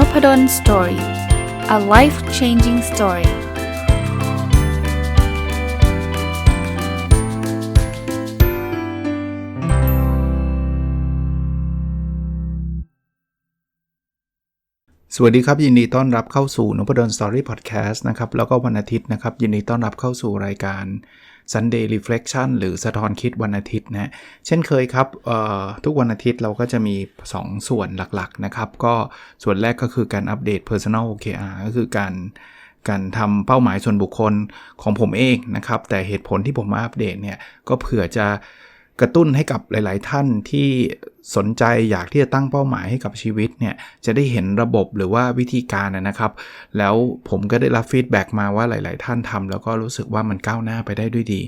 n o p ด d o สตอรี่ a life changing story สวัสดีครับ ยินดีต้อนรับเข้าสู่นพดลสตอรี่พอดแคสต์นะครับ แล้วก็วันอาทิตย์นะครับ ยินดีต้อนรับเข้าสู่รายการ Sunday Reflection หรือสะท้อนคิดวันอาทิตย์นะเช่นเคยครับทุกวันอาทิตย์เราก็จะมี 2 ส่วนหลักๆนะครับก็ส่วนแรกก็คือการอัปเดต Personal OKR ก็คือการการทำเป้าหมายส่วนบุคคลของผมเองนะครับ แต่เหตุผลที่ผมมาอัปเดตเนี่ยก็เผื่อจะ กระตุ้นให้กับหลาย ๆ ท่านที่สนใจอยากที่จะตั้งเป้าหมายให้กับชีวิตเนี่ยจะได้เห็นระบบหรือว่าวิธีการนะครับ แล้วผมก็ได้รับฟีดแบ็กมาว่าหลาย ๆ ท่านทำแล้วก็รู้สึกว่ามันก้าวหน้าไปได้ด้วยดี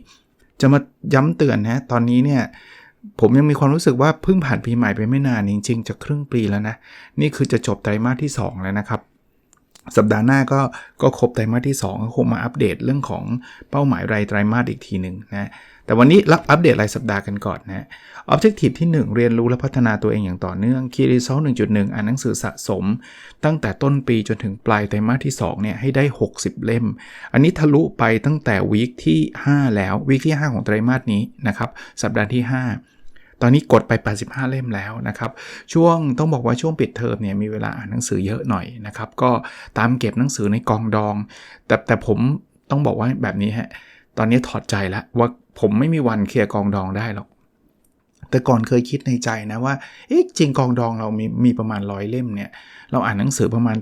จะมาย้ำเตือนนะตอนนี้เนี่ยผมยังมีความรู้สึกว่าเพิ่งผ่านปีใหม่ไปไม่นานจริง ๆ จะครึ่งปีแล้วนะ นี่คือจะจบไตรมาสที่ 2 แล้วนะครับ สัปดาห์หน้าก็ก็ครบไตรมาสที่ 2 ก็คงมาอัปเดตเรื่องของเป้าหมายรายไตรมาสอีกทีหนึ่งนะ แต่วันนี้รับอัปเดตรายสัปดาห์กันก่อนนะ Objective ที่ 1 เรียนรู้และพัฒนาตัวเองอย่างต่อเนื่อง Key Result 1.1 อ่านหนังสือสะสม ตั้งแต่ต้นปีจนถึงปลายไตรมาสที่2เนี่ยให้ได้ 60 เล่ม อันนี้ทะลุไปตั้งแต่วีคที่ 5 แล้ววีคที่ 5 ของไตรมาสนี้นะครับสัปดาห์ที่ 5ตอนนี้กดไป 85 เล่มแล้วนะครับ ช่วงต้องบอกว่าช่วงปิดเทอมเนี่ยมีเวลาอ่านหนังสือเยอะหน่อยนะครับ ก็ตามเก็บหนังสือในกองดอง แต่แต่ผมต้องบอกว่าแบบนี้ฮะ ตอนนี้ถอดใจแล้วว่า ผมไม่มีวันเคลียร์กองดองได้หรอก แต่ก่อนเคยคิดในใจนะว่า เอ๊ะจริงกองดองเรามีมีประมาณร้อยเล่มเนี่ย เราอ่านหนังสือประมาณ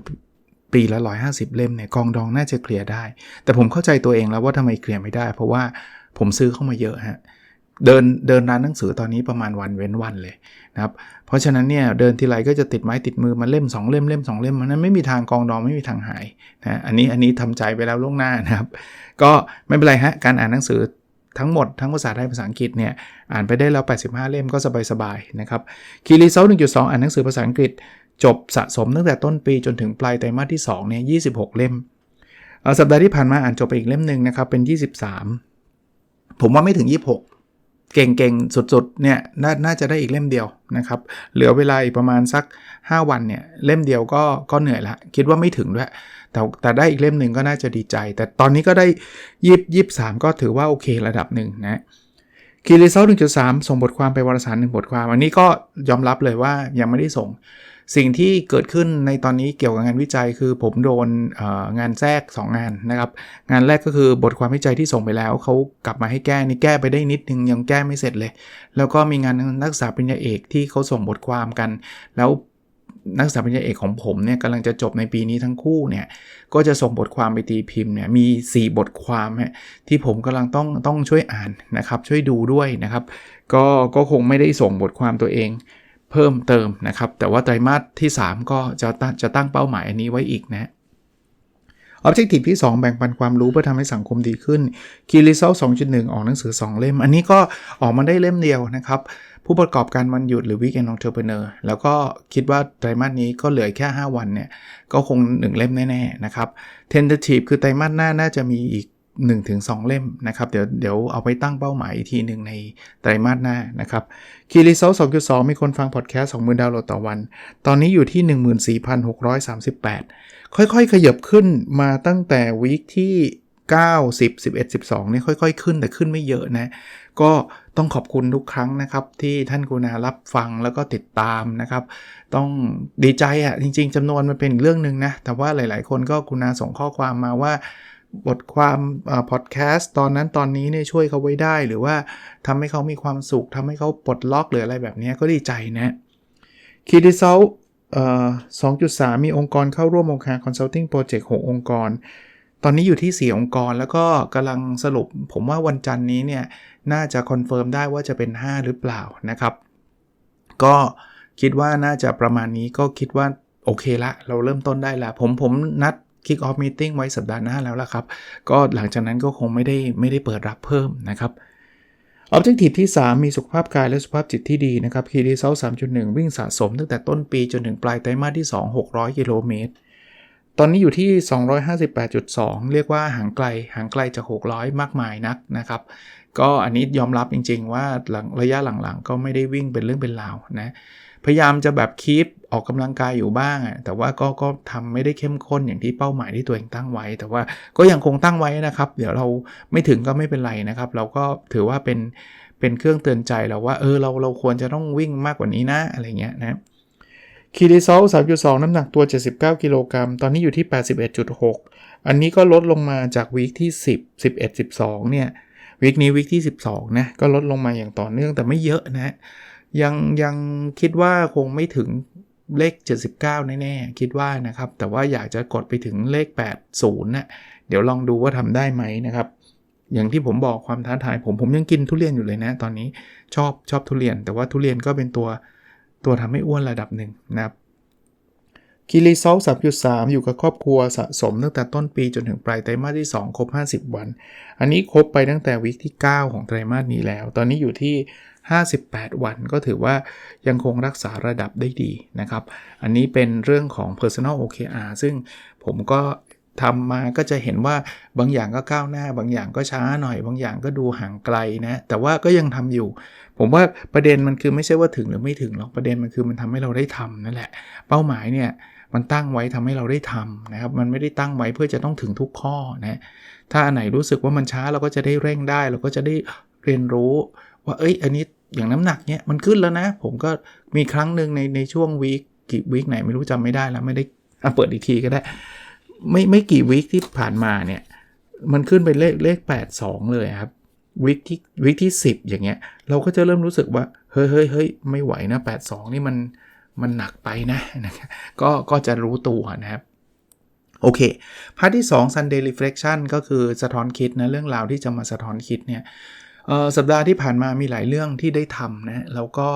ปีละ 150 เล่มเนี่ยกองดองน่าจะเคลียร์ได้ แต่ผมเข้าใจตัวเองแล้วว่าทำไมเคลียร์ไม่ได้ เพราะว่าผมซื้อเข้ามาเยอะฮะเดินเดินร้านหนังสือตอนนี้ประมาณวันเว้นวันเลยนะครับเพราะฉะนั้นเนี่ยเดินทีไรก็จะติดไม้ติดมือมาเล่ม 2 เล่มเล่ม 2 เล่มมันนั้นไม่มีทางกองดองไม่มีทางหายนะอันนี้อันนี้ทำใจไปแล้วล่วงหน้านะครับ ก็ไม่เป็นไรฮะการอ่านหนังสือ ทั้งหมดทั้งภาษาไทยภาษาอังกฤษเนี่ยอ่านไปได้แล้ว 85 เล่มก็สบายๆนะครับคีรีเซล1.2 อ่านหนังสือภาษาอังกฤษ จบสะสมตั้งแต่ต้นปีจนถึงปลายไตรมาสที่2เนี่ย26 เล่มสัปดาห์ที่ผ่านมาอ่านจบไปอีกเล่มหนึ่งนะครับเป็น 23 ผมว่าไม่ถึง 26 เก่งๆ สุดๆ เนี่ยนน่าจะได้อีกเล่มเดียวนะครับ เหลือเวลาอีกประมาณสัก 5 วันเนี่ย เล่มเดียวก็ก็เหนื่อยละ คิดว่าไม่ถึงด้วย แต่แต่ได้อีกเล่มหนึ่งก็น่าจะดีใจ แต่ตอนนี้ก็ได้ยิบยิบสามก็ถือว่าโอเคระดับหนึ่งนะคีรีเซลหนึ่งจุดสามส่งบทความไปวารสารหนึ่งบทความ อันนี้ก็ยอมรับเลยว่ายังไม่ได้ส่ง สิ่งที่เกิดขึ้นในตอนนี้เกี่ยวกับงานวิจัยคือผมโดนงานแทรก 2 งานนะครับ งานแรกก็คือบทความวิจัยที่ส่งไปแล้ว เขากลับมาให้แก้นี่แก้ไปได้นิดนึงยังแก้ไม่เสร็จเลย แล้วก็มีงานนักศึกษาปริญญาเอกที่เขาส่งบทความกัน แล้วนักศึกษาปริญญาเอกของผมเนี่ยกำลังจะจบในปีนี้ทั้งคู่เนี่ยก็จะส่งบทความไปตีพิมพ์เนี่ยมี 4 บทความฮะที่ผมกำลังต้องต้องช่วยอ่านนะครับช่วยดูด้วยนะครับ ก็ก็คงไม่ได้ส่งบทความตัวเอง เพิ่มเติมนะครับ แต่ว่าไตรมาสที่ 3 ก็จะจะตั้งเป้าหมายอันนี้ไว้อีกนะออบเจกตีฟที่ 2 แบ่งปันความรู้เพื่อทำให้สังคมดีขึ้นคีรีเซล2.1 ออกหนังสือ 2 เล่ม อันนี้ก็ออกมาได้เล่มเดียวนะครับ ผู้ประกอบการวันหยุดหรือ Weekend Entrepreneur แล้วก็คิดว่าไตรมาสนี้ก็เหลือแค่ 5 วันเนี่ย ก็คง 1 เล่มแน่ ๆ นะครับ Tentative คือไตรมาสหน้าน่าจะมีอีก 1-2 เล่มนะครับ เดี๋ยวเดี๋ยวเอาไปตั้งเป้าหมายอีกทีหนึ่งในไตรมาสหน้านะครับคีรีเซล2.2มีคนฟังพอดแคสต์20,000ดาวน์โหลดต่อวัน ตอนนี้อยู่ที่ 14,638 ค่อยๆ ขยับขึ้นมาตั้งแต่วีคที่ 9 10 11 12นี่ค่อยๆ ขึ้นแต่ขึ้นไม่เยอะนะ ก็ต้องขอบคุณทุกครั้งนะครับ ที่ท่านกุณารับฟังแล้วก็ติดตามนะครับ ต้องดีใจอะ่ะจริง ๆจำนวนมันเป็นเรื่องหนึ่งนะ แต่ว่าหลายๆ คนก็กุณาส่งข้อความมาว่า บทความพอดแคสต์ตอนนั้นตอนนี้เนี่ยช่วยเขาไว้ได้ หรือว่าทำให้เขามีความสุขทำให้เขาปลดล็อกหรืออะไรแบบนี้ก็ดีใจนะคีดิเซลสองจุดสามีองค์กรเข้าร่วมองค์การคอนซัลทิงโปรเจกต์หองค์กร ตอนนี้อยู่ที่ 4 องค์กร แล้วก็กำลังสรุป ผมว่าวันจันนี้เนี่ย น่าจะคอนเฟิร์มได้ว่าจะเป็น 5 หรือเปล่านะครับ ก็คิดว่าน่าจะประมาณนี้ก็คิดว่าโอเคละ เราเริ่มต้นได้ล้วผมผมนัด Kick Off Meeting ไว้สัปดาห์หน้าแล้วล่ะครับ ก็หลังจากนั้นก็คงไม่ได้ไม่ได้เปิดรับเพิ่มนะครับ Objective ที่ 3 มีสุขภาพกายและสุขภาพจิตที่ดีนะครับ Key Result 3.1 วิ่งสะสมตั้งแต่ต้นปีจนถึงปลายไตรมาสที่ 2 600 กิโลเมตร ตอนนี้อยู่ที่ 258.2 เรียกว่าห่างไกลห่างไกลจาก 600 มากมายนักนะครับ ก็อันนี้ยอมรับจริง ๆ ว่าหลังระยะหลังๆ ก็ไม่ได้วิ่งเป็นเรื่องเป็นราวนะ พยายามจะแบบคีป ออกกำลังกายอยู่บ้างอะแต่ว่าก็ก็ทำไม่ได้เข้มข้นอย่างที่เป้าหมายที่ตัวเองตั้งไว้ แต่ว่าก็ยังคงตั้งไว้นะครับ เดี๋ยวเราไม่ถึงก็ไม่เป็นไรนะครับ เราก็ถือว่าเป็นเป็นเครื่องเตือนใจเราว่าเออเราเราควรจะต้องวิ่งมากกว่านี้นะอะไรเงี้ยนะคีรีซอล3.2 น้ำหนักตัว 79 กิโลกรัม ตอนนี้อยู่ที่ 81.6 อันนี้ก็ลดลงมาจากวีคที่ 10 11 12 เนี่ย วีคนี้วีคที่ 12 นะ ก็ลดลงมาอย่างต่อเนื่องแต่ไม่เยอะนะ ยังยังคิดว่าคงไม่ถึง เลข 79 แน่ๆ คิดว่านะครับ แต่ว่าอยากจะกดไปถึงเลข 80นะเดี๋ยวลองดูว่าทำได้ไหมนะครับ อย่างที่ผมบอกความท้าทายผมผมยังกินทุเรียนอยู่เลยนะ ตอนนี้ชอบชอบทุเรียน แต่ว่าทุเรียนก็เป็นตัวตัวทำให้อ้วนระดับหนึ่งนะครับคิริซอล3.3 อยู่กับครอบครัวสะสมตั้งแต่ต้นปีจนถึงปลายไตรมาสที่ 2 ครบ 50 วัน อันนี้ครบไปตั้งแต่วิกที่ 9 ของไตรมาสนี้แล้ว ตอนนี้อยู่ที่ 58 วันก็ถือว่ายังคงรักษาระดับได้ดีนะครับ อันนี้เป็นเรื่องของ personal OKR ซึ่งผมก็ทำมาก็จะเห็นว่าบางอย่างก็ก้าวหน้า บางอย่างก็ช้าหน่อย บางอย่างก็ดูห่างไกลนะ แต่ว่าก็ยังทำอยู่ ผมว่าประเด็นมันคือไม่ใช่ว่าถึงหรือไม่ถึงหรอกประเด็นมันคือมันทำให้เราได้ทำนั่นแหละ เป้าหมายเนี่ยมันตั้งไว้ทำให้เราได้ทำนะครับ มันไม่ได้ตั้งไว้เพื่อจะต้องถึงทุกข้อนะถ้าอันไหนรู้สึกว่ามันช้าเราก็จะได้เร่งได้ เราก็จะได้เรียนรู้ว่าเอ้ยอันนี้ อย่างน้ำหนักเนี่ยมันขึ้นแล้วนะ ผมก็มีครั้งหนึ่งในในช่วงวีคกี่วีคไหนไม่รู้จำไม่ได้แล้วไม่ได้เปิดอีกทีก็ได้ ไม่ไม่กี่วีคที่ผ่านมาเนี่ย มันขึ้นไปเลขเลข8 2เลยครับวีคที่วีคที่ 10 อย่างเงี้ย เราก็จะเริ่มรู้สึกว่า เฮ้ยเฮ้ยเฮ้ยไม่ไหวนะ 8 2 นี่มันมันหนักไปนะนะครับก็ก็จะรู้ตัวนะครับ โอเค พาร์ทที่ 2 Sunday Reflection ก็คือสะท้อนคิดนะ เรื่องราวที่จะมาสะท้อนคิดเนี่ย สัปดาห์ที่ผ่านมามีหลายเรื่องที่ได้ทำนะแล้วก็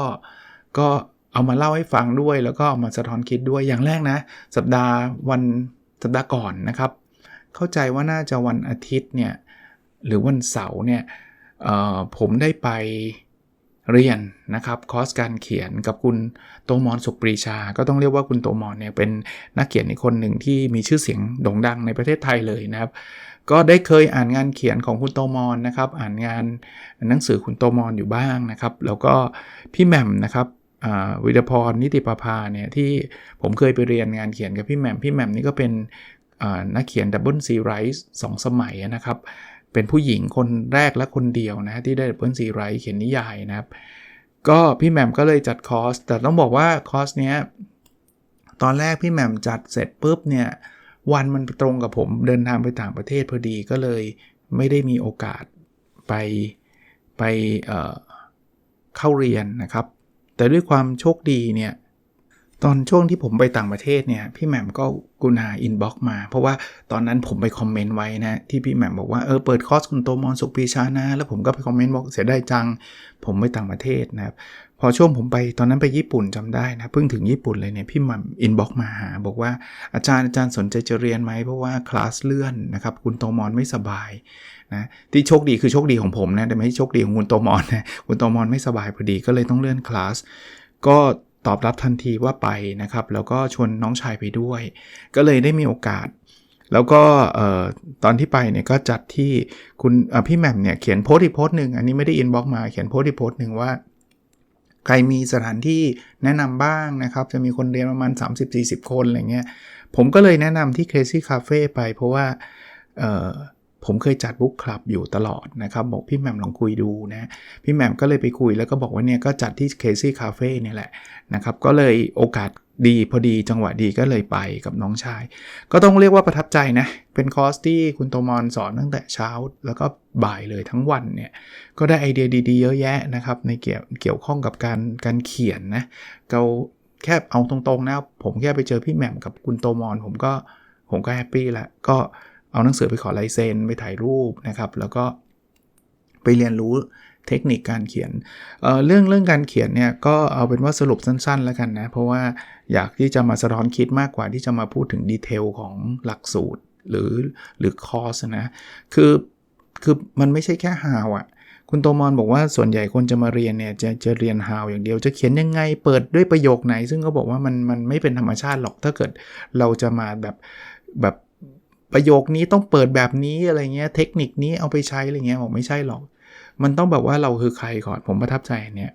ก็เอามาเล่าให้ฟังด้วย แล้วก็เอามาสะท้อนคิดด้วยอย่างแรกนะ สัปดาห์วันสัปดาห์ก่อนนะครับ เข้าใจว่าน่าจะวันอาทิตย์เนี่ยหรือวันเสาร์เนี่ยผมได้ไป เรียนนะครับคอร์สการเขียนกับคุณโตมอนสุปรีชา ก็ต้องเรียกว่าคุณโตมอนเนี่ยเป็นนักเขียนอีกคนหนึ่งที่มีชื่อเสียงโด่งดังในประเทศไทยเลยนะครับ ก็ได้เคยอ่านงานเขียนของคุณโตมอนนะครับ อ่านงานหนังสือคุณโตมอนอยู่บ้างนะครับ แล้วก็พี่แหม่มนะครับวิดพรนิติประภาเนี่ยที่ผมเคยไปเรียนงานเขียนกับพี่แหม่มพี่แหม่มนี่ก็เป็นนักเขียนดับเบิลซีไรส์สองสมัยนะครับ เป็นผู้หญิงคนแรกและคนเดียวนะที่ได้ดับเบิลซีไรท์เขียนนิยายนะครับ ก็พี่แหม่มก็เลยจัดคอร์ส แต่ต้องบอกว่าคอร์สเนี้ยตอนแรกพี่แหม่มจัดเสร็จปุ๊บเนี่ยวันมันตรงกับผมเดินทางไปต่างประเทศพอดีก็เลยไม่ได้มีโอกาสไปไปเเข้าเรียนนะครับ แต่ด้วยความโชคดีเนี่ย ตอนช่วงที่ผมไปต่างประเทศเนี่ยพี่แหม่มก็กุณาอินบ็อกมา เพราะว่าตอนนั้นผมไปคอมเมนต์ไว้นะ ที่พี่แหม่มบอกว่าเออเปิดคอร์สคุณโตมอนสุปีชานะ แล้วผมก็ไปคอมเมนต์บอกเสียได้จัง ผมไปต่างประเทศนะครับ พอช่วงผมไปตอนนั้นไปญี่ปุ่นจำได้นะเพิ่งถึงญี่ปุ่นเลยเนี่ยพี่แหม่มอินบ็อกมาหา บอกว่าอาจารย์อาจารย์สนใจจะเรียนไหมเพราะว่าคลาสเลื่อนนะครับคุณโตมอนไม่สบายนะที่โชคดีคือโชคดีของผมนะแต่ไม่ใช่โชคดีของคุณโตมอนนะคุณโตมอนไม่สบายพอดีก็เลยต้องเลื่อนคลาสก็ ตอบรับทันทีว่าไปนะครับ แล้วก็ชวนน้องชายไปด้วย ก็เลยได้มีโอกาส แล้วก็ตอนที่ไปเนี่ยก็จัดที่คุณพี่แหม่มเนี่ยเขียนโพสต์อีกโพสต์หนึ่งอันนี้ไม่ได้อินบ็อกมาเขียนโพสต์อีกโพสต์หนึ่งว่า ใครมีสถานที่แนะนำบ้างนะครับ จะมีคนเรียนประมาณ 30-40 คนอะไรเงี้ยผมก็เลยแนะนำที่ Crazy Cafe ไปเพราะว่า ผมเคยจัดบุ๊กคลับอยู่ตลอดนะครับ บอกพี่แหม่มลองคุยดูนะ พี่แหม่มก็เลยไปคุยแล้วก็บอกว่าเนี่ยก็จัดที่เคซี่คาเฟ่เนี่ยแหละนะครับ ก็เลยโอกาสดีพอดีจังหวะดีก็เลยไปกับน้องชาย ก็ต้องเรียกว่าประทับใจนะ เป็นคอร์สที่คุณโตมอนสอนตั้งแต่เช้า แล้วก็บ่ายเลยทั้งวันเนี่ย ก็ได้ไอเดียดีๆ เยอะแยะนะครับ ในเกี่ยวเกี่ยวข้องกับการการเขียนนะเราแค่เอาตรงๆนะ ผมแค่ไปเจอพี่แหม่มกับคุณโตมอน ผมก็ผมก็แฮปปี้ละก็ เอาหนังสือไปขอลายเซ็นไปถ่ายรูปนะครับ แล้วก็ไปเรียนรู้เทคนิคการเขียนเเรื่องเรื่องการเขียนเนี่ยก็เอาเป็นว่าสรุปสั้นๆ แล้วกันนะ เพราะว่าอยากที่จะมาสะท้อนคิดมากกว่าที่จะมาพูดถึงดีเทลของหลักสูตรหรือหรือคอร์สนะ คือคือมันไม่ใช่แค่ฮาวอะคุณโตมอนบอกว่าส่วนใหญ่คนจะมาเรียนเนี่ยจะจะเรียนฮาวอย่างเดียว จะเขียนยังไงเปิดด้วยประโยคไหน ซึ่งเขาบอกว่ามันมันไม่เป็นธรรมชาติหรอกถ้าเกิดเราจะมาแบบแบบ ประโยคนี้ต้องเปิดแบบนี้อะไรเงี้ย เทคนิคนี้เอาไปใช้อะไรเงี้ยบอกไม่ใช่หรอก มันต้องแบบว่าเราคือใครก่อนผมประทับใจเนี่ย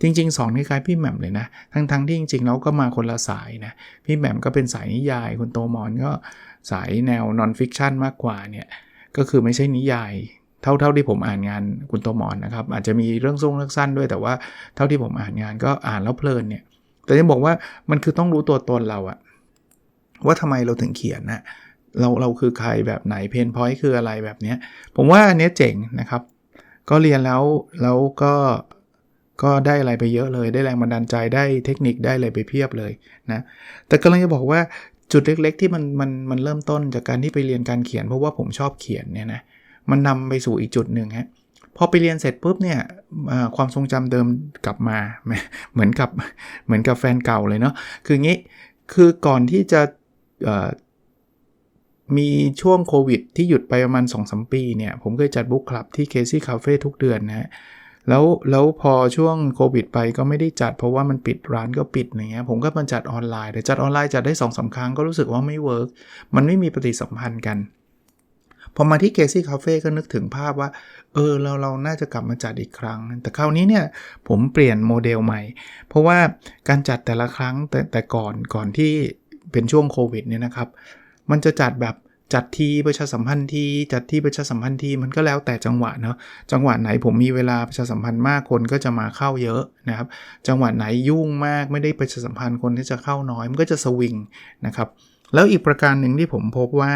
จริงๆสอนคล้ายๆพี่แหม่มเลยนะ ทั้งๆที่จริงๆเราก็มาคนละสายนะ พี่แหม่มก็เป็นสายนิยายคุณโตมอนก็สายแนวนอนฟิกชันมากกว่าเนี่ยก็คือไม่ใช่นิยาย เท่าเท่าที่ผมอ่านงานคุณโตมอนนะครับ อาจจะมีเรื่องทรงเรื่องสั้นด้วยแต่ว่าเท่าที่ผมอ่านงานก็อ่านแล้วเพลินเนี่ยแต่จะบอกว่ามันคือต้องรู้ตัวตนเราอะว่าทำไมเราถึงเขียนนะ เราเราคือใครแบบไหนเพนพอยต์คืออะไรแบบนี้ผมว่าอันนี้เจ๋งนะครับ ก็เรียนแล้วแล้วก็ก็ได้อะไรไปเยอะเลย ได้แรงบันดาลใจได้เทคนิคได้อะไรไปเพียบเลยนะแต่กำลังจะบอกว่าจุดเล็ก ๆ ที่มันมันมันเริ่มต้นจากการที่ไปเรียนการเขียน เพราะว่าผมชอบเขียนเนี่ยนะมันนำไปสู่อีกจุดหนึ่งฮะพอไปเรียนเสร็จปุ๊บเนี่ยความทรงจำเดิมกลับมาเหมือนกับเหมือนกับแฟนเก่าเลยเนาะคืองี้คือก่อนที่จะ มีช่วงโควิดที่หยุดไปประมาณ2อสปีเนี่ย ผมเคยจัดบุ๊กคลับที่เคซี่คาเฟ่ทุกเดือนนะฮะแล้วแล้วพอช่วงโควิดไปก็ไม่ได้จัดเพราะว่ามันปิดร้านก็ปิดอย่างเงี้ยผมก็มาจัดออนไลน์แต่จัดออนไลน์จัดได้2อสาครั้งก็รู้สึกว่าไม่เวิร์กมันไม่มีปฏิสัมพันธ์กันพอมาที่เคซี่คาเฟ่ก็นึกถึงภาพว่า เออเราเราน่าจะกลับมาจัดอีกครั้ง แต่คราวนี้เนี่ยผมเปลี่ยนโมเดลใหม่ เพราะว่าการจัดแต่ละครั้งแต่แต่ก่อนก่อนที่เป็นช่วงโควิดเนี่ยนะครับ มันจะจัดแบบ จัดทีประชาสัมพันธ์ทีจัดที่ประชาสัมพันธ์ทีมันก็แล้วแต่จังหวะเนาะจังหวะไหนผมมีเวลาประชาสัมพันธ์มากคนก็จะมาเข้าเยอะนะครับ จังหวะไหนยุ่งมากไม่ได้ประชาสัมพันธ์คนที่จะเข้าน้อยมันก็จะสวิงนะครับแล้วอีกประการหนึ่งที่ผมพบว่า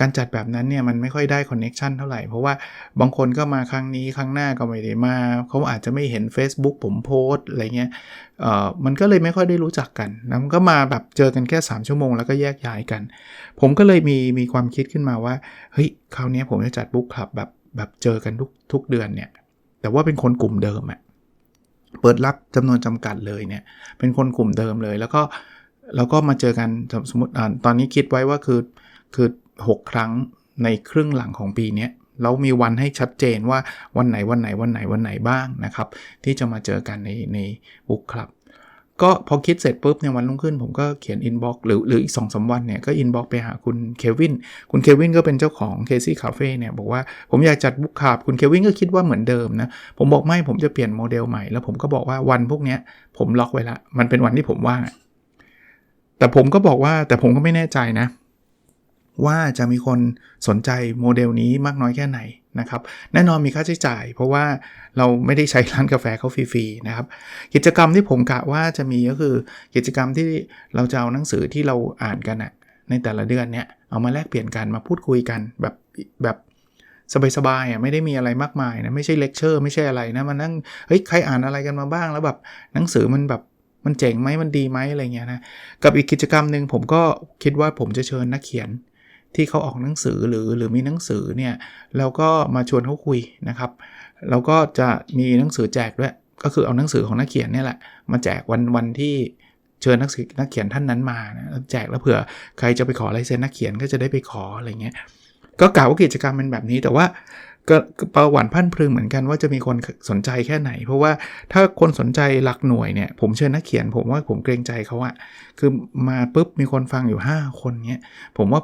การจัดแบบนั้นเนี่ยมันไม่ค่อยได้คอนเน็ชันเท่าไหร่ เพราะว่าบางคนก็มาครั้งนี้ครั้งหน้าก็ไม่ได้มา เขาอาจจะไม่เห็น Facebook ผมโพสอะไรเงี้ยเอ่อมันก็เลยไม่ค่อยได้รู้จักกันนะมันก็มาแบบเจอกันแค่ 3 ชั่วโมงแล้วก็แยกย้ายกัน ผมก็เลยมีมีความคิดขึ้นมาว่าเฮ้ยคราวนี้ผมจะจัดบุ๊กคลับแบบแบบเจอกันทุกทุกเดือนเนี่ยแต่ว่าเป็นคนกลุ่มเดิมอะเปิดรับจำนวนจำกัดเลยเนี่ยเป็นคนกลุ่มเดิมเลยแล้วก็แล้วก็มาเจอกันสมมติตอนนี้คิดไว้ว่าคือคือ 6 ครั้งในครึ่งหลังของปีนี้เรามีวันให้ชัดเจนว่าวันไหนวันไหนวันไหนวันไหนบ้างนะครับ ที่จะมาเจอกันในในบุ๊กคลับก็พอคิดเสร็จปุ๊บเนี่ยวันรุ่งขึ้นผมก็เขียนอินบ็อกซ์หรือหรืออีกสองสาวันเนี่ยก็อินบ็อกซ์ไปหาคุณเควิน คุณเควินก็เป็นเจ้าของเคซี่คาเฟ่เนี่ยบอกว่าผมอยากจัดบุ๊กคลับคุณเควินก็คิดว่าเหมือนเดิมนะ ผมบอกไม่ผมจะเปลี่ยนโมเดลใหม่ แล้วผมก็บอกว่าวันพวกนี้ผมล็อกไว้ละ มันเป็นวันที่ผมว่างแต่ผมก็บอกว่าแต่ผมก็ไม่แน่ใจนะ ว่าจะมีคนสนใจโมเดลนี้มากน้อยแค่ไหนนะครับแน่นอนมีค่าใช้จ่าย เพราะว่าเราไม่ได้ใช้ร้านกาแฟเขาฟรีๆนะครับกิจกรรมที่ผมกะว่าจะมีก็คือกิจกรรมที่เราจะเอาหนังสือที่เราอ่านกันะในแต่ละเดือนเนี่ยเอามาแลกเปลี่ยนกันมาพูดคุยกันแบบแบบสบายๆอะไม่ได้มีอะไรมากมายนะไม่ใช่เลคเชอร์ไม่ใช่อะไรนะมันนั่งเฮ้ยใครอ่านอะไรกันมาบ้างแล้วแบบหนังสือมันแบบมันเจ๋งไหมมันดีไหมอะไรเงี้ยนะกับอีกกิจกรรมหนึ่งผมก็คิดว่าผมจะเชิญนักเขียน ที่เขาออกหนังสือหรือหรือมีหนังสือเนี่ยเราก็มาชวนเขาคุยนะครับเราก็จะมีหนังสือแจกด้วย ก็คือเอาหนังสือของนักเขียนเนี่ยแหละมาแจกวันวันที่เชิญนักนักเขียนท่านนั้นมานะแจกแล้วเผื่อใครจะไปขอลายเซ็นนักเขียนก็จะได้ไปขออะไรเงี้ยก็กล่าวว่ากิจกรรมเป็นแบบนี้แต่ว่าก็ประวัติพันพึงเหมือนกันว่าจะมีคนสนใจแค่ไหน เพราะว่าถ้าคนสนใจหลักหน่วยเนี่ยผมเชิญนักเขียน ผมว่าผมเกรงใจเขาอะคือมาปุ๊บมีคนฟังอยู่ 5 คนเนี้ยผมว่า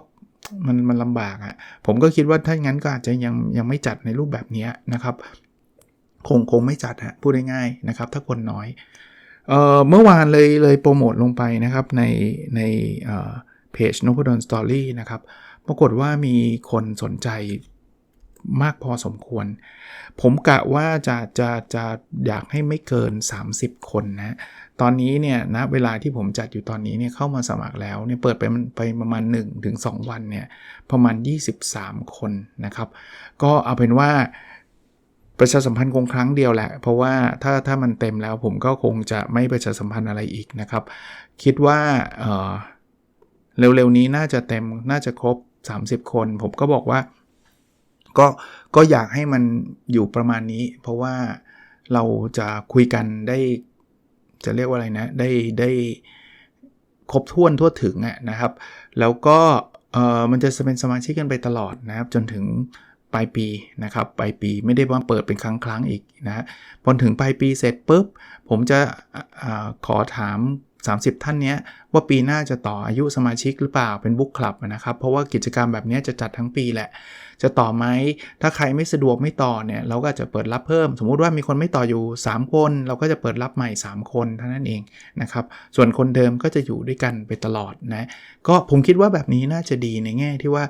มันมันลำบากอะ่ะ ผมก็คิดว่าถ้างั้นก็อาจจะยังยังไม่จัดในรูปแบบนี้นะครับ คงคงไม่จัดฮะพูดง่ายๆนะครับ ถ้าคนน้อยเอ่อเมื่อวานเลยเลยโปรโมทลงไปนะครับในในเพจนพดลสตอรี่นะครับ ปรากฏว่ามีคนสนใจ มากพอสมควร ผมกะว่าจะจะจะอยากให้ไม่เกิน 30 คนนะ ตอนนี้เนี่ยนะเวลาที่ผมจัดอยู่ตอนนี้เนี่ยเข้ามาสมัครแล้วเนี่ยเปิดไปไปประมาณ 1-2ถึงวันเนี่ยประมาณ 23 คนนะครับ ก็เอาเป็นว่าประชาสัมพันธ์คงครั้งเดียวแหละ เพราะว่าถ้าถ้ามันเต็มแล้วผมก็คงจะไม่ประชาสัมพันธ์อะไรอีกนะครับ คิดว่าเเร็วๆนี้น่าจะเต็มน่าจะครบ 30 คน ผมก็บอกว่า ก็ก็อยากให้มันอยู่ประมาณนี้ เพราะว่าเราจะคุยกันได้ จะเรียกว่าอะไรนะ ได้ได้ครบถ้วนทั่วถึงนะครับ แล้วก็เออมันจะเป็นสมาชิกกันไปตลอดนะครับ จนถึงปลายปีนะครับปลายปีไม่ได้ว่าเปิดเป็นครั้งครั้งอีกนะพอถึงปลายปีเสร็จปุ๊บ ผมจะอขอถาม 30 ท่านเนี้ยว่าปีหน้าจะต่ออายุสมาชิกหรือเปล่าเป็นบุ๊กคลับนะครับ เพราะว่ากิจกรรมแบบนี้จะจัดทั้งปีแหละ จะต่อไหมถ้าใครไม่สะดวกไม่ต่อเนี่ยเราก็จะเปิดรับเพิ่ม สมมุติว่ามีคนไม่ต่ออยู่ 3 คน เราก็จะเปิดรับใหม่ 3 คนเท่านั้นเองนะครับส่วนคนเดิมก็จะอยู่ด้วยกันไปตลอดนะก็ผมคิดว่าแบบนี้น่าจะดีในแง่ที่ว่า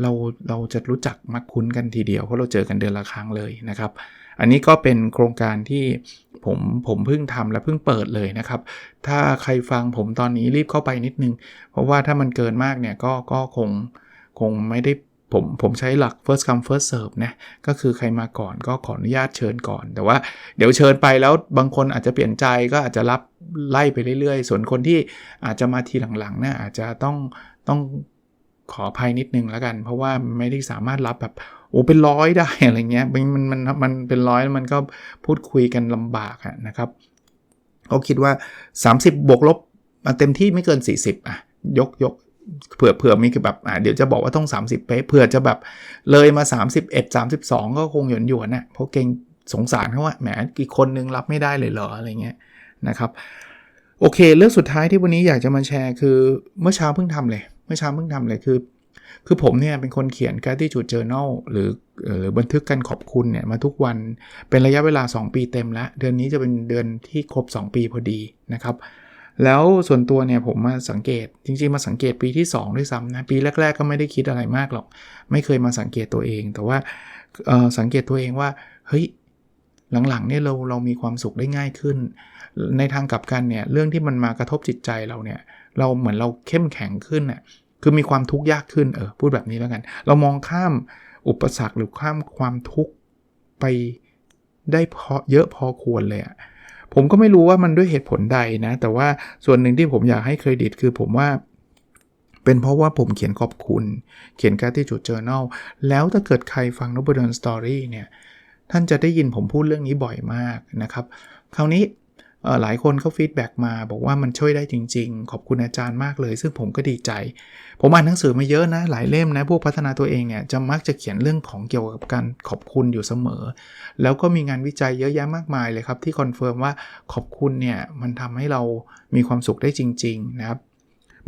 เราเราจะรู้จักมักคุ้นกันทีเดียวเพราะเราเจอกันเดือนละครั้งเลยนะครับอันนี้ก็เป็นโครงการที่ผมผมเพิ่งทำและเพิ่งเปิดเลยนะครับถ้าใครฟังผมตอนนี้รีบเข้าไปนิดนึง เพราะว่าถ้ามันเกินมากเนี่ยก็ก็คงคงไม่ได้ผมผมใช้หลัก first come first serve นะ ก็คือใครมาก่อนก็ขออนุญาตเชิญก่อน แต่ว่าเดี๋ยวเชิญไปแล้วบางคนอาจจะเปลี่ยนใจก็อาจจะรับไล่ไปเรื่อยๆ ส่วนคนที่อาจจะมาทีหลังๆเนี่ยอาจจะต้องต้องขออภัยนิดนึงแล้วกัน เพราะว่าไม่ได้สามารถรับแบบโอ้เป็นร้อยได้อะไรเงี้ยมันมันมันมันเป็นร้อยแล้วมันก็พูดคุยกันลำบากนะครับเขาคิดว่า 30 บวกลบ มาเต็มที่ไม่เกิน 40อะยกยกเผื่อเผื่อมีคือแบบอ่าเดี๋ยวจะบอกว่าต้อง 30เป๊ะเผื่อจะแบบเลยมา 31 32 ก็คงหยวนหยวนน่ะเพราะเก่งสงสารเขาว่าแหมอีกคนนึงรับไม่ได้เลยเหรออะไรเงี้ยนะครับโอเค เรื่องสุดท้ายที่วันนี้อยากจะมาแชร์คือเมื่อเช้าเพิ่งทำเลย เมื่อเช้าเพิ่งทำเลยคือ คือผมเนี่ยเป็นคนเขียน gratitude journal หรือหรือบันทึกการขอบคุณเนี่ยมาทุกวันเป็นระยะเวลา 2 ปีเต็มแล้ว เดือนนี้จะเป็นเดือนที่ครบ 2 ปีพอดีนะครับ แล้วส่วนตัวเนี่ยผมมาสังเกตจริงๆ มาสังเกตปีที่ 2 ด้วยซ้ำนะปีแรก ๆ ก็ไม่ได้คิดอะไรมากหรอก ไม่เคยมาสังเกตตัวเอง แต่ว่าสังเกตตัวเองว่าเฮ้ยหลังๆเนี่ยเราเรามีความสุขได้ง่ายขึ้น ในทางกลับกันเนี่ยเรื่องที่มันมากระทบจิตใจเราเนี่ยเราเหมือนเราเข้มแข็งขึ้นน่ยคือมีความทุกข์ยากขึ้นเออพูดแบบนี้แล้วกัน เรามองข้ามอุปสรรคหรือข้ามความทุกข์ไปได้พอเยอะพอควรเลยอะ ผมก็ไม่รู้ว่ามันด้วยเหตุผลใดนะ แต่ว่าส่วนหนึ่งที่ผมอยากให้เครดิตคือผมว่า เป็นเพราะว่าผมเขียนขอบคุณ เขียนการที่จุดเจอแนลแล้วถ้าเกิดใครฟังนบดอนสตอรี่เนี่ย ท่านจะได้ยินผมพูดเรื่องนี้บ่อยมากนะครับ คราวนี้ หลายคนเขาฟีดแบ็กมาบอกว่ามันช่วยได้จริง ๆ ขอบคุณอาจารย์มากเลย ซึ่งผมก็ดีใจ ผมอ่านหนังสือมาเยอะนะ หลายเล่มนะ พวกพัฒนาตัวเองเนี่ยจะมักจะเขียนเรื่องของเกี่ยวกับการขอบคุณอยู่เสมอ แล้วก็มีงานวิจัยเยอะแยะมากมายเลยครับ ที่คอนเฟิร์มว่าขอบคุณเนี่ยมันทำให้เรามีความสุขได้จริง ๆ นะครับ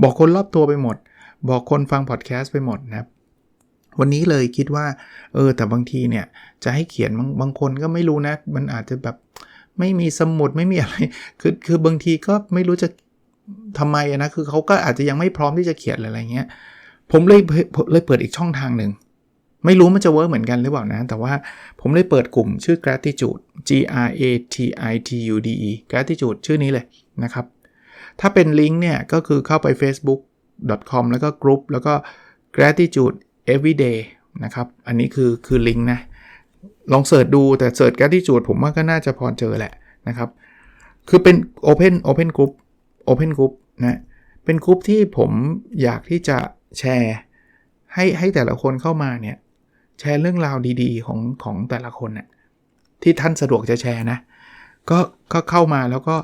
บอกคนรอบตัวไปหมด บอกคนฟังพอดแคสต์ไปหมดนะครับวันนี้เลยคิดว่า เออแต่บางทีเนี่ยจะให้เขียนบางบางคนก็ไม่รู้นะ มันอาจจะแบบ ไม่มีสมุดไม่มีอะไร คือคือบางทีก็ไม่รู้จะทำไมนะ คือเขาก็อาจจะยังไม่พร้อมที่จะเขียนอะไรเงี้ย ผมเลยเลยเปิดอีกช่องทางหนึ่ง ไม่รู้มันจะเวิร์กเหมือนกันหรือเปล่านะ แต่ว่าผมเลยเปิดกลุ่มชื่อ gratitude G R A T I T U D E gratitude ชื่อนี้เลยนะครับ ถ้าเป็นลิงก์เนี่ยก็คือเข้าไป facebook.com แล้วก็กรุ๊ปแล้วก็ gratitude everyday นะครับ อันนี้คือคือลิงก์นะ ลองเสิร์ชดูแต่เสิร์ชการที่จูดผมว่าก็น่าจะพอเจอแหละนะครับ คือเป็น Open Open Group Open Group นะเป็นกลุ่มที่ผมอยากที่จะแชร์ ให้ให้แต่ละคนเข้ามาเนี่ยแชร์เรื่องราวดีๆ ของของแต่ละคนน่ยที่ท่านสะดวกจะแชร์นะก็ก็เข้ามาแล้วก็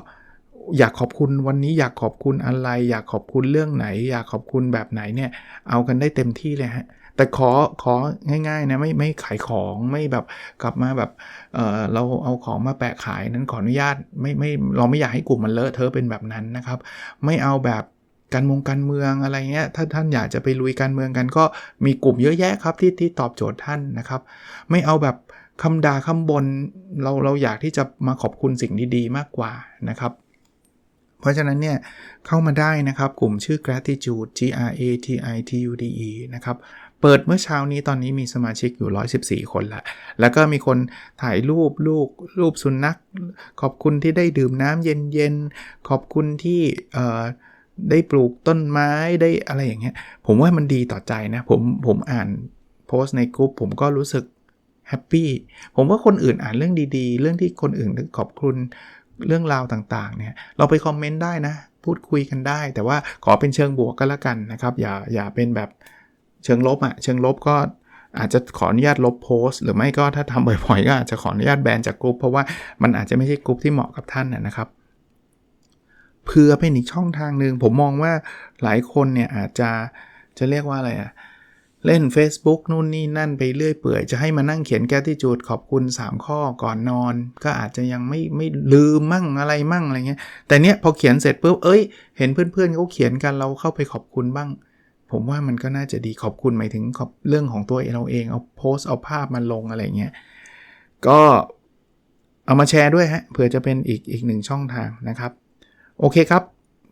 อยากขอบคุณวันนี้อยากขอบคุณอะไร อยากขอบคุณเรื่องไหน อยากขอบคุณแบบไหนเนี่ยเอากันได้เต็มที่เลยฮะ แต่ขอของ่ายๆนะไม่ไม่ขายของไม่แบบกลับมาแบบเออเราเอาของมาแปะขายนั้นขออนุญาตไม่ไม่เราไม่อยากให้กลุ่มมันเลอะเทอะเป็นแบบนั้นนะครับ ไม่เอาแบบการมงการเมืองอะไรเงี้ยถ้าท่านอยากจะไปลุยการเมืองกันก็มีกลุ่มเยอะแยะครับที่ที่ตอบโจทย์ท่านนะครับ ไม่เอาแบบคำด่าคำบนเราเราอยากที่จะมาขอบคุณสิ่งดีๆ มากกว่านะครับเพราะฉะนั้นเนี่ยเข้ามาได้นะครับกลุ่มชื่อ gratitude G R A T I T U D E นะครับ เปิดเมื่อเช้านี้ตอนนี้มีสมาชิกอยู่ 114 คนละ แล้วก็มีคนถ่ายรูปลูกรูปสุนัข ขอบคุณที่ได้ดื่มน้ำเย็นๆ ขอบคุณที่ได้ปลูกต้นไม้ได้อะไรอย่างเงี้ย ผมว่ามันดีต่อใจนะ ผมผมอ่านโพสต์ในกลุ่มผมก็รู้สึกแฮปปี้ ผมว่าคนอื่นอ่านเรื่องดีๆ เรื่องที่คนอื่นขอบคุณเรื่องราวต่างๆ เนี่ย เราไปคอมเมนต์ได้นะ พูดคุยกันได้ แต่ว่าขอเป็นเชิงบวกก็แล้วกันนะครับ อย่าอย่าเป็นแบบ เชิงลบอะ่ะเชิงลบก็อาจจะขออนุญาตลบโพสต์ หรือไม่ก็ถ้าทำบ่อยๆก็อาจจะขออนุญาตแบนจากกลุ่มเพราะว่ามันอาจจะไม่ใช่กลุ่มที่เหมาะกับท่านนะครับเพื่อเป็นอีกช่องทางหนึ่งผมมองว่าหลายคนเนี่ยอาจจะจะเรียกว่าอะไรอะเล่น Facebook นู่นนี่นั่นไปเรื่อยเปื่อย จะให้มานั่งเขียนแกที่จูดขอบคุณ 3 ข้อก่อนนอน ก็อาจจะยังไม่ไม่ลืมมั่งอะไรมั่งอะไรเงี้ยแต่เนี้ยพอเขียนเสร็จปุ๊บเอ้ย เห็นเพื่อนๆเขาเขียนกันเราเข้าไปขอบคุณบ้าง ผมว่ามันก็น่าจะดีขอบคุณหมายถึงขอบเรื่องของตัวเราเองเอาโพสต์เอาภาพมาลงอะไรเงี้ยก็เอามาแชร์ด้วยฮะเผื่อจะเป็นอีกอีกหนึ่งช่องทางนะครับ โอเคครับ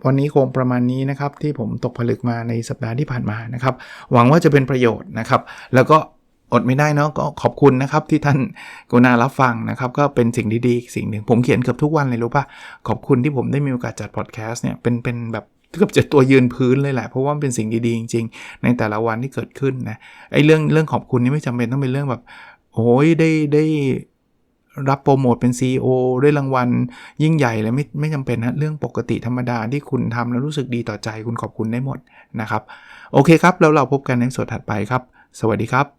วันนี้คงประมาณนี้นะครับ ที่ผมตกผลึกมาในสัปดาห์ที่ผ่านมานะครับ หวังว่าจะเป็นประโยชน์นะครับ แล้วก็อดไม่ได้เนาะก็ขอบคุณนะครับที่ท่านกุณารับฟังนะครับ ก็เป็นสิ่งดีๆ สิ่งหนึ่งผมเขียนเกือบทุกวันเลยรู้ปะขอบคุณที่ผมได้มีโอกาสจัดพอดแคสต์เนี่ยเป็นเป็นแบบ เกือบจะตัวยืนพื้นเลยแหละ เพราะว่ามันเป็นสิ่งดี ๆ จริง ๆ ในแต่ละวันที่เกิดขึ้นนะไอ้เรื่องเรื่องขอบคุณนี่ไม่จำเป็นต้องเป็นเรื่องแบบโอ้ยได้ได้รับโปรโมทเป็น CEO ได้รางวัลยิ่งใหญ่เลยไม่ไม่จำเป็นนะเรื่องปกติธรรมดาที่คุณทำแล้วรู้สึกดีต่อใจคุณขอบคุณได้หมดนะครับ โอเคครับ แล้วเราพบกันในส่วนถัดไปครับ สวัสดีครับ